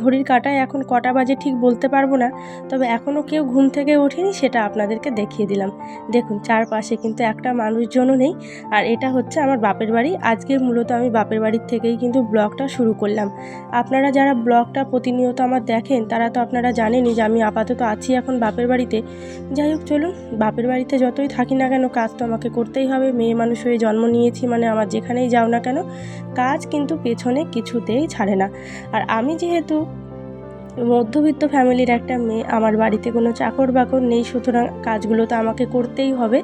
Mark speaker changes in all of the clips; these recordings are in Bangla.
Speaker 1: ঘড়ির কাটায় এখন কটা বাজে ঠিক বলতে পারব না, তবে এখনও কেউ ঘুম থেকে ওঠেনি সেটা আপনাদেরকে দেখিয়ে দিলাম। দেখুন, চারপাশে কিন্তু একটা মানুষজনও নেই, আর এটা হচ্ছে আমার বাপের বাড়ি। আজকে মূলত আমি বাপের বাড়ির থেকেই কিন্তু ব্লগটা শুরু করলাম। আপনারা যারা ব্লগটা প্রতিনিয়ত আমার দেখেন, তারা তো আপনারা জানেনই যে আমি আপাতত আছি এখন বাপের বাড়িতে। যাই হোক, চলুন, বাপের বাড়িতে যতই থাকি না কেন কাজ তো আমাকে করতেই হবে। মেয়ে মানুষ হয়ে জন্ম নিয়েছি মানে আমার যেখানেই যাও না কেন, কাজ কিন্তু পেছনে কিছুতেই ছাড়ে না। আর আমি যেহেতু মধ্যবিত্ত ফ্যামিলির একটা মেয়ে, আমার বাড়িতে কোনো চাকর বাকর নেই, সুতরাং কাজগুলো তো আমাকে করতেই হবে।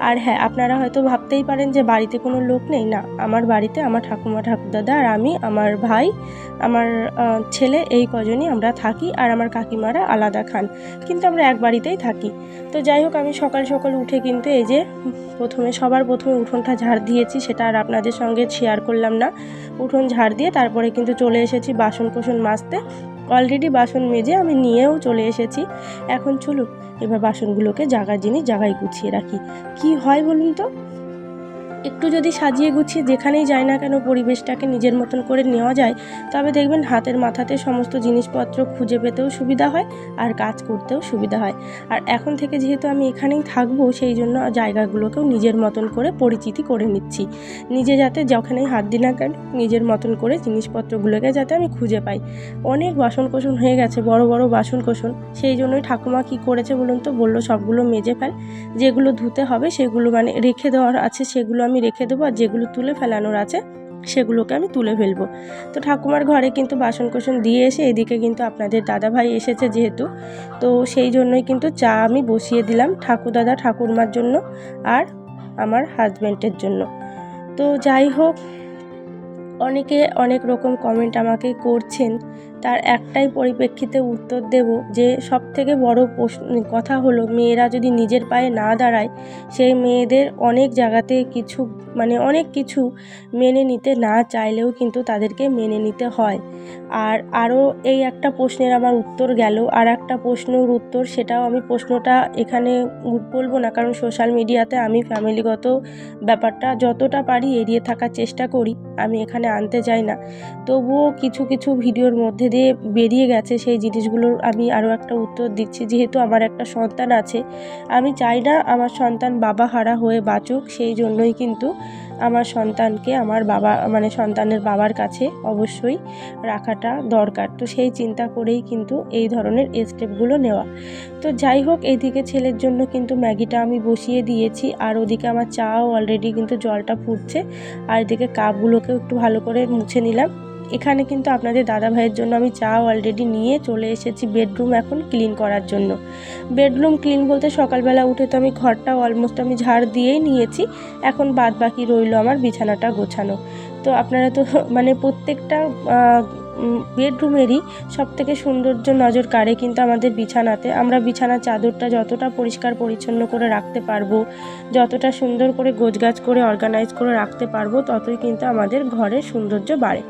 Speaker 1: আর হ্যাঁ আপনারা হয়তো ভাবতেই পারেন যে বাড়িতে কোনো লোক নেই। না, আমার বাড়িতে আমার ঠাকুমা, ঠাকুরদাদা আর আমি, আমার ভাই, আমার ছেলে, এই কজনই আমরা থাকি আর আমার কাকিমারা আলাদা খান। কিন্তু আমরা এক বাড়িতেই থাকি। তো যাই হোক, আমি সকাল সকাল উঠে কিন্তু এই যে প্রথমে সবার প্রথমে উঠোনটা ঝাড় দিয়েছি, সেটা আর আপনাদের সঙ্গে শেয়ার করলাম না। উঠোন ঝাড় দিয়ে তারপরে কিন্তু চলে এসেছি বাসন কোসন মাজতে। অলরেডি বাসন মেজে আমি নিয়েও চলে এসেছি। এখন চলুন, এবার বাসনগুলোকে জায়গার জিনিস জায়গায় গুছিয়ে রাখি। কি হয় বলুন তো? একটু যদি সাজিয়ে গুছিয়ে যেখানেই যায় না কেন পরিবেশটাকে নিজের মতন করে নেওয়া যায়, তবে দেখবেন হাতের মাথাতে সমস্ত জিনিসপত্র খুঁজে পেতেও সুবিধা হয় আর কাজ করতেও সুবিধা হয়। আর এখন থেকে যেহেতু আমি এখানেই থাকব, সেই জন্য জায়গাগুলোকেও নিজের মতন করে পরিচিতি করে নিচ্ছি। নিজে যাতে যখনই হাত দিই না কেন নিজের মতন করে জিনিসপত্রগুলোকে যাতে আমি খুঁজে পাই। অনেক বাসন কোসন হয়ে গেছে, বড় বড় বাসন কোসন সেই জন্যই ঠাকুমা কী করেছে বলুন তো? বলল, সবগুলো মেজে ফেল। যেগুলো ধুতে হবে সেগুলো মানে রেখে দেওয়ার আছে, সেগুলো আমি রেখে দেবো আর যেগুলো তুলে ফেলানোর আছে সেগুলোকে আমি তুলে ফেলব। তো ঠাকুমার ঘরে কিন্তু বাসন কোসন দিয়ে এসে এদিকে কিন্তু আপনাদের দাদা ভাই এসেছে যেহেতু। তো সেই জন্যই কিন্তু চা আমি বসিয়ে দিলাম ঠাকুর দাদা ঠাকুরমার জন্য আর আমার হাজব্যান্ডের জন্য। তো যাই হোক, অনেকে অনেক রকম কমেন্ট আমাকে করছেন তার একটাই পরিপ্রেক্ষিতে উত্তর দেব যে সব থেকে বড় কথা হলো, মেয়েরা যদি নিজের পায়ে না দাঁড়ায়, সেই মেয়েদের অনেক জায়গাতে কিছু মানে অনেক কিছু মেনে নিতে না চাইলেও কিন্তু তাদেরকে মেনে নিতে হয়। আর আরও এই একটা প্রশ্নের আমার উত্তর গেল, আর একটা প্রশ্নের উত্তর সেটাও আমি প্রশ্নটা এখানে বলব না, কারণ সোশ্যাল মিডিয়াতে আমি ফ্যামিলিগত ব্যাপারটা যতটা পারি এড়িয়ে থাকার চেষ্টা করি, আমি এখানে আনতে চাই না। তবুও কিছু কিছু ভিডিওর মধ্যে দিয়ে বেরিয়ে গেছে সেই জিনিসগুলোর আমি আরও একটা উত্তর দিচ্ছি। যেহেতু আমার একটা সন্তান আছে, আমি চাই না আমার সন্তান বাবা হারা হয়ে বাঁচুক, সেই জন্যই কিন্তু আমার সন্তানকে আমার বাবা মানে সন্তানের বাবার কাছে অবশ্যই রাখাটা দরকার। তো সেই চিন্তা করেই কিন্তু এই ধরনের স্টেপগুলো নেওয়া। তো যাই হোক এইদিকে ছেলের জন্য কিন্তু ম্যাগিটা আমি বসিয়ে দিয়েছি, আর ওদিকে আমার চাও অলরেডি কিন্তু জলটা ফুটছে। আর এদিকে কাপগুলোকেও একটু ভালো করে মুছে নিলাম। এখানে কিন্তু আপনাদের দাদা ভাইয়ের জন্য আমি চা অলরেডি নিয়ে চলে এসেছি বেডরুম এখন ক্লিন করার জন্য। বেডরুম ক্লিন বলতে সকালবেলা উঠে তো আমি ঘরটা অলমোস্ট আমি ঝাড় দিয়েই নিয়েছি, এখন বাদ বাকি রইল আমার বিছানাটা গোছানো। তো আপনারা তো মানে প্রত্যেকটা বেডরুমেরই সব থেকে সৌন্দর্য নজর কাড়ে কিন্তু আমাদের বিছানাতে। আমরা বিছানার চাদরটা যতটা পরিষ্কার পরিচ্ছন্ন করে রাখতে পারব, যতটা সুন্দর করে গোছগাছ করে অর্গানাইজ করে রাখতে পারব, ততই কিন্তু আমাদের ঘরের সৌন্দর্য বাড়ে।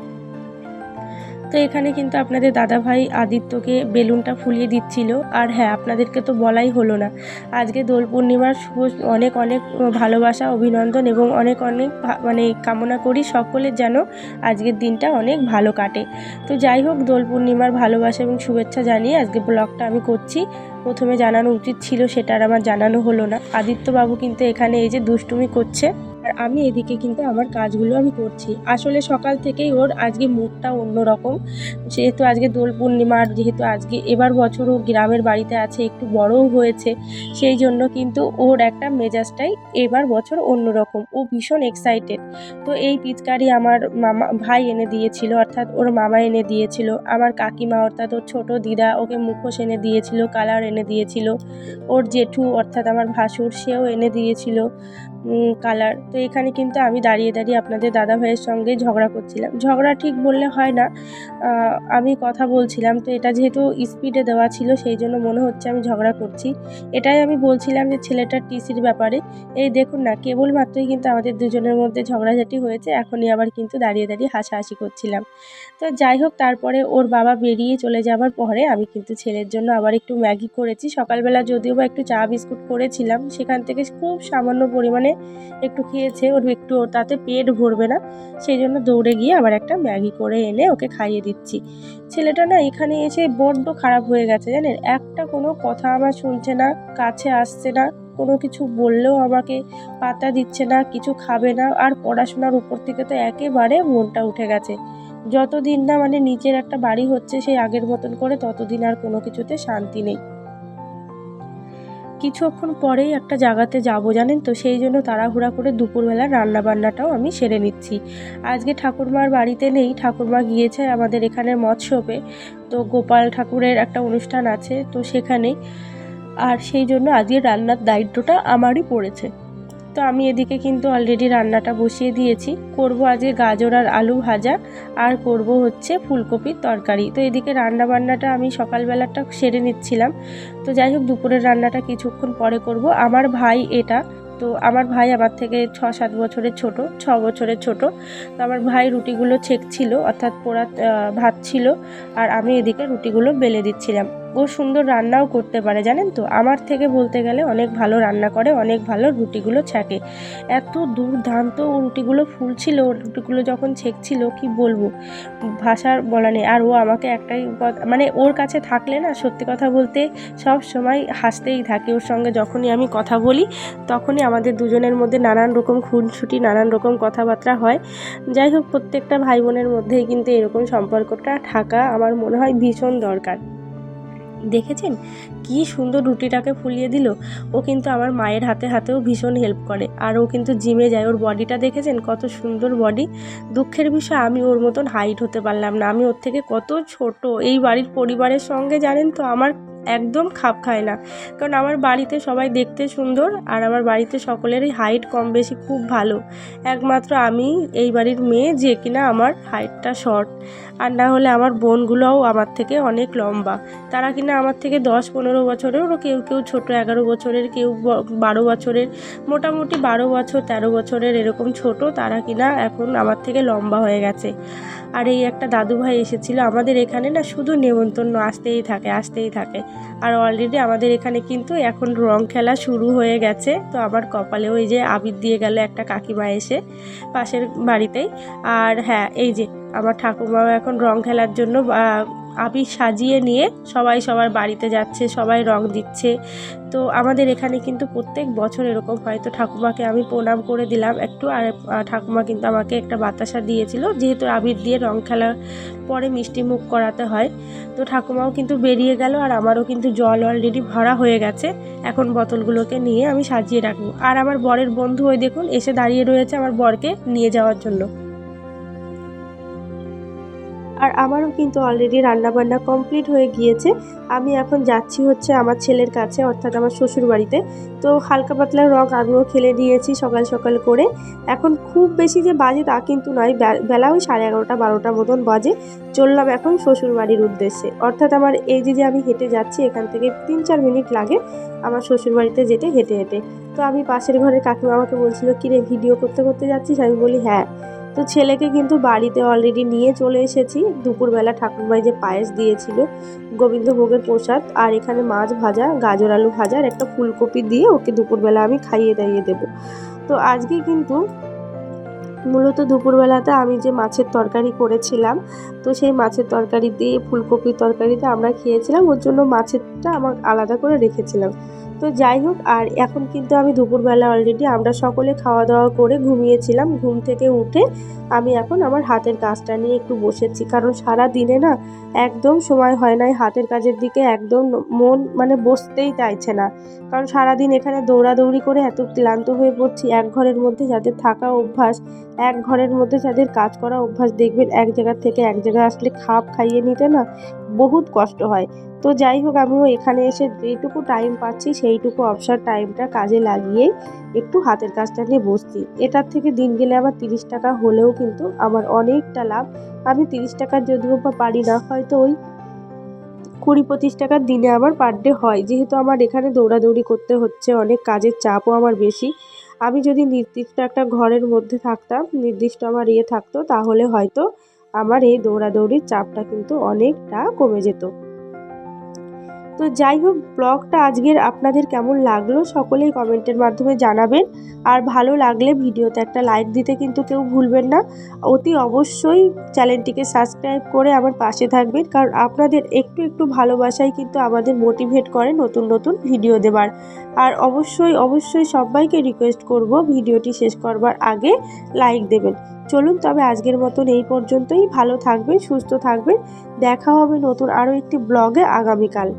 Speaker 1: তো এখানে কিন্তু আপনাদের দাদা ভাই আদিত্যকে বেলুনটা ফুলিয়ে দিচ্ছিল। আর হ্যাঁ আপনাদেরকে তো বলাই হলো না। আজকে দোল পূর্ণিমার শুভ অনেক অনেক ভালোবাসা, অভিনন্দন এবং অনেক অনেক মানে কামনা করি সকলের যেন আজকের দিনটা অনেক ভালো কাটে। তো যাই হোক, দোল পূর্ণিমার ভালোবাসা এবং শুভেচ্ছা জানিয়ে আজকে ব্লগটা আমি করছি। প্রথমে জানানো উচিত ছিল সেটা আর আমার জানানো হলো না। আদিত্যবাবু কিন্তু এখানে এই যে দুষ্টুমি করছে। আর আমি এদিকে কিন্তু আমার কাজগুলো আমি করছি। আসলে সকাল থেকেই ওর আজকে মুডটা অন্যরকম। যেহেতু আজকে দোল পূর্ণিমা, আর যেহেতু আজকে এবার বছর ও গ্রামের বাড়িতে আছে, একটু বড়ও হয়েছে, সেই জন্য কিন্তু ওর একটা মেজাজটাই এবার বছর অন্যরকম। ও ভীষণ এক্সাইটেড তো এই পিচকারি আমার মামা, ভাই এনে দিয়েছিল, অর্থাৎ ওর মামা এনে দিয়েছিল। আমার কাকিমা, অর্থাৎ ওর ছোট দিদা, ওকে মুখোশ এনে দিয়েছিল কালার এনে দিয়েছিল। ওর জেঠু, অর্থাৎ আমার ভাসুর, সেও এনে দিয়েছিল। কালার তো এখানে কিন্তু আমি দাঁড়িয়ে দাঁড়িয়ে আপনাদের দাদা ভাইয়ের সঙ্গে ঝগড়া করছিলাম। ঝগড়া ঠিক বললে হয় না। আমি কথা বলছিলাম। তো এটা যেহেতু স্পিডে দেওয়া ছিল, সেই জন্য মনে হচ্ছে আমি ঝগড়া করছি। এটাই আমি বলছিলাম যে ছেলেটার টিসির ব্যাপারে। এই দেখুন না, কেবলমাত্রই কিন্তু আমাদের দুজনের মধ্যে ঝগড়াঝাটি হয়েছে। এখনই আবার কিন্তু দাঁড়িয়ে দাঁড়িয়ে হাসাহাসি করছিলাম। তো যাই হোক, তারপরে ওর বাবা বেরিয়ে চলে যাওয়ার পরে আমি কিন্তু ছেলের জন্য আবার একটু ম্যাগি করেছি। সকালবেলা যদিও বা একটু চা বিস্কুট করেছিলাম, সেখান থেকে খুব সামান্য পরিমাণে একটু খেয়েছে, ওর একটু তাতে পেট ভরবে না। সেই জন্য দৌড়ে গিয়ে আবার একটা ম্যাগি করে এনে ওকে খাইয়ে দিচ্ছি। ছেলেটা না এখানে এসে বড্ড খারাপ হয়ে গেছে জানেন? একটা কোনো কথা আমার শুনছে না, কাছে আসছে না, কোনো কিছু বললেও আমাকে পাতা দিচ্ছে না, কিছু খাবে না, আর পড়াশোনার উপর থেকে তো একেবারে মনটা উঠে গেছে। যতদিন না মানে নিজের একটা বাড়ি হচ্ছে, সেই আগের মতন করে ততদিন আর কোনো কিছুতে শান্তি নেই। কিছুক্ষণ পরেই একটা জায়গাতে যাব, জানেন তো? সেই জন্য তাড়াহুড়া করে দুপুরবেলা রান্না বান্নাটাও আমি সেরে নিচ্ছি। আজকে ঠাকুরমার বাড়িতে নেই, ঠাকুরমা গিয়েছে আমাদের এখানে মৎস্যপে। তো গোপাল ঠাকুরের একটা অনুষ্ঠান আছে, তো সেখানেই। আর সেই জন্য আজকে রান্নার দায়িত্বটা আমারই পড়েছে। তো আমি এদিকে কিন্তু অলরেডি রান্নাটা বসিয়ে দিয়েছি। করব আজকে গাজর আর আলু ভাজা, আর করব হচ্ছে ফুলকপির তরকারি। তো এদিকে রান্না বান্নাটা আমি সকালবেলাটা সেরে নিচ্ছিলাম। তো যাই হোক, দুপুরের রান্নাটা কিছুক্ষণ পরে করব। আমার ভাই এটা, তো আমার ভাই আমার থেকে ছ সাত বছরের ছোট, ছ বছরের ছোট। তো আমার ভাই রুটিগুলো ছেঁকছিল, অর্থাৎ পোড়া ভাত ছিল, আর আমি এদিকে রুটিগুলো বেলে দিচ্ছিলাম। ও সুন্দর রান্নাও করতে পারে, জানেন তো? আমার থেকে বলতে গেলে অনেক ভালো রান্না করে, অনেক ভালো রুটিগুলো ছাকে। এত দুর্দান্ত ও রুটিগুলো ফুলছিল রুটিগুলো যখন ছেঁকছিল, কি বলব? ভাষার বলা নেই। আর ও আমাকে একটাই মানে ওর কাছে থাকলে না, সত্যি কথা বলতে সব সময় হাসতেই থাকে। ওর সঙ্গে যখনই আমি কথা বলি, তখনই আমাদের দুজনের মধ্যে নানান রকম খুনছুটি নানান রকম কথাবার্তা হয়। যাই হোক, প্রত্যেকটা ভাই বোনের মধ্যেই কিন্তু এরকম সম্পর্কটা থাকা আমার মনে হয় ভীষণ দরকার। দেখেছেন? কি সুন্দর রুটিটাকে ফুলিয়ে দিল। ও কিন্তু আমার মায়ের হাতে হাতেও ভীষণ হেল্প করে। আর ও কিন্তু জিমে যায়। ওর বডিটা দেখেছেন? কত সুন্দর বডি। দুঃখের বিষয়, আমি ওর মতন হাইট হতে পারলাম না। আমি ওর থেকে কত ছোট। এই বাড়ির পরিবারের সঙ্গে, জানেন তো, আমার একদম খাপ খায় না। কারণ আমার বাড়িতে সবাই দেখতে সুন্দর আর আমার বাড়িতে সকলেরই হাইট কম বেশি খুব ভালো। একমাত্র আমি, এই বাড়ির মেয়ে যে কিনা আমার হাইটটা শর্ট আর না হলে আমার বোনগুলোও আমার থেকে অনেক লম্বা। তারা কিনা আমার থেকে দশ পনেরো বছরেরও কেউ কেউ ছোট এগারো বছরের, কেউ বারো বছরের, মোটামুটি বারো বছর তেরো বছরের এরকম ছোট তারা কিনা এখন আমার থেকে লম্বা হয়ে গেছে। আর এই একটা দাদু ভাই এসেছিল আমাদের এখানে না শুধু নেমন্তন্ন আসতেই থাকে আসতেই থাকে। আর অলরেডি আমাদের এখানে কিন্তু এখন রং খেলা শুরু হয়ে গেছে। তো আমার কপালে ওই যে আবির দিয়ে গেল একটা কাকিমা এসে পাশের বাড়িতেই। আর হ্যাঁ এই যে আমার ঠাকুমাও এখন রং খেলার জন্য আবির সাজিয়ে নিয়ে সবাই সবার বাড়িতে যাচ্ছে, সবাই রং দিচ্ছে। তো আমাদের এখানে কিন্তু প্রত্যেক বছর এরকম হয়। তো ঠাকুমাকে আমি প্রণাম করে দিলাম একটু আর ঠাকুমা কিন্তু আমাকে একটা বাতাসা দিয়েছিল। যেহেতু আবির দিয়ে রং খেলার পরে মিষ্টি মুখ করাতে হয়, তো ঠাকুমাও কিন্তু বেরিয়ে গেল আর আমারও কিন্তু জল অলরেডি ভরা হয়ে গেছে। এখন বোতলগুলোকে নিয়ে আমি সাজিয়ে রাখব। আর আমার বরের বন্ধু ওই দেখুন, এসে দাঁড়িয়ে রয়েছে আমার বরকে নিয়ে যাওয়ার জন্য। আর আমারও কিন্তু অলরেডি রান্নাবান্না কমপ্লিট হয়ে গিয়েছে। আমি এখন যাচ্ছি হচ্ছে আমার ছেলের কাছে, অর্থাৎ আমার শ্বশুর বাড়িতে তো হালকা পাতলা রং আমিও খেলে নিয়েছি সকাল সকাল করে। এখন খুব বেশি যে বাজে তা কিন্তু নয় বেলা ওই সাড়ে এগারোটা, বারোটা মতন বাজে। চললাম এখন শ্বশুর বাড়ির উদ্দেশ্যে। অর্থাৎ আমার এই যে যে আমি হেঁটে যাচ্ছি, এখান থেকে তিন চার মিনিট লাগে আমার শ্বশুর বাড়িতে যেতে হেঁটে হেঁটে। তো আমি পাশের ঘরের কাকিমা আমাকে বলছিল কি রে ভিডিও করতে করতে যাচ্ছিস? আমি বলি হ্যাঁ। তো ছেলেকে কিন্তু বাড়িতে অলরেডি নিয়ে চলে এসেছি। দুপুরবেলা ঠাকুরমাই যে পায়েস দিয়েছিল, গোবিন্দভোগের প্রসাদ, আর এখানে মাছ ভাজা, গাজর আলু ভাজা, আর একটা ফুলকপি দিয়ে ওকে দুপুরবেলা আমি খাইয়ে দাইয়ে দেবো। তো আজকে কিন্তু মূলত দুপুরবেলাতে আমি যে মাছের তরকারি করেছিলাম, তো সেই মাছের তরকারি দিয়ে, ফুলকপির তরকারিতে আমরা খেয়েছিলাম, ওর জন্য মাছেরটা আমার আলাদা করে রেখেছিলাম। তো যাই হোক, আর এখন কিন্তু আমি দুপুরবেলা অলরেডি আমরা সকলে খাওয়া দাওয়া করে ঘুমিয়েছিলাম। ঘুম থেকে উঠে আমি এখন আমার হাতের কাজটা নিয়ে একটু বসেছি। কারণ সারা দিনে না একদম সময় হয় না হাতের কাজের দিকে একদম মন মানে বসতেই চাইছে না। কারণ সারাদিন এখানে দৌড়াদৌড়ি করে এত ক্লান্ত হয়ে পড়ছি, এক ঘরের মধ্যে যাদের থাকা অভ্যাস, এক ঘরের মধ্যে যাদের কাজ করা অভ্যাস, দেখবেন এক জায়গা থেকে এক জায়গায় আসলে খাপ খাইয়ে নিতে না বহুত কষ্ট হয়। তো যাই হোক আমিও এখানে এসে যেটুকু টাইম পাচ্ছি, সেইটুকু অবসর টাইমটা কাজে লাগিয়েই একটু হাতের কাজটা নিয়ে বসছি। এটার থেকে দিন গেলে আমার তিরিশ টাকা হলেও কিন্তু আমার অনেকটা লাভ। আমি তিরিশ টাকার যদিও বা পারি না, হয়তো ওই কুড়ি পঁচিশ টাকার দিনে আমার পার ডে হয়। যেহেতু আমার এখানে দৌড়াদৌড়ি করতে হচ্ছে, অনেক কাজের চাপও আমার বেশি। আমি যদি নির্দিষ্ট একটা ঘরের মধ্যে থাকতাম, নির্দিষ্ট আমার ইয়ে থাকতো, তাহলে হয়তো আমার এই দৌড়াদৌড়ির চাপটা কিন্তু অনেকটা কমে যেত। তো যাই হোক, ব্লগটা আজকের আপনাদের কেমন লাগল সকলেই কমেন্টের মাধ্যমে জানাবেন। আর ভালো লাগলে ভিডিওতে একটা লাইক দিতে কিন্তু কেউ ভুলবেন না। অতি অবশ্যই চ্যানেলটিকে সাবস্ক্রাইব করে আমার পাশে থাকবেন, কারণ আপনাদের একটু একটু ভালোবাসাই কিন্তু আমাদের মোটিভেট করে নতুন নতুন ভিডিও দেবার। আর অবশ্যই অবশ্যই সবাইকে রিকোয়েস্ট করব ভিডিওটি শেষ করবার আগে লাইক দেবেন। চলুন, তবে আজকের মতন এই পর্যন্তই। ভালো থাকবেন, সুস্থ থাকবেন। দেখা হবে নতুন আরও একটি ব্লগে আগামীকাল।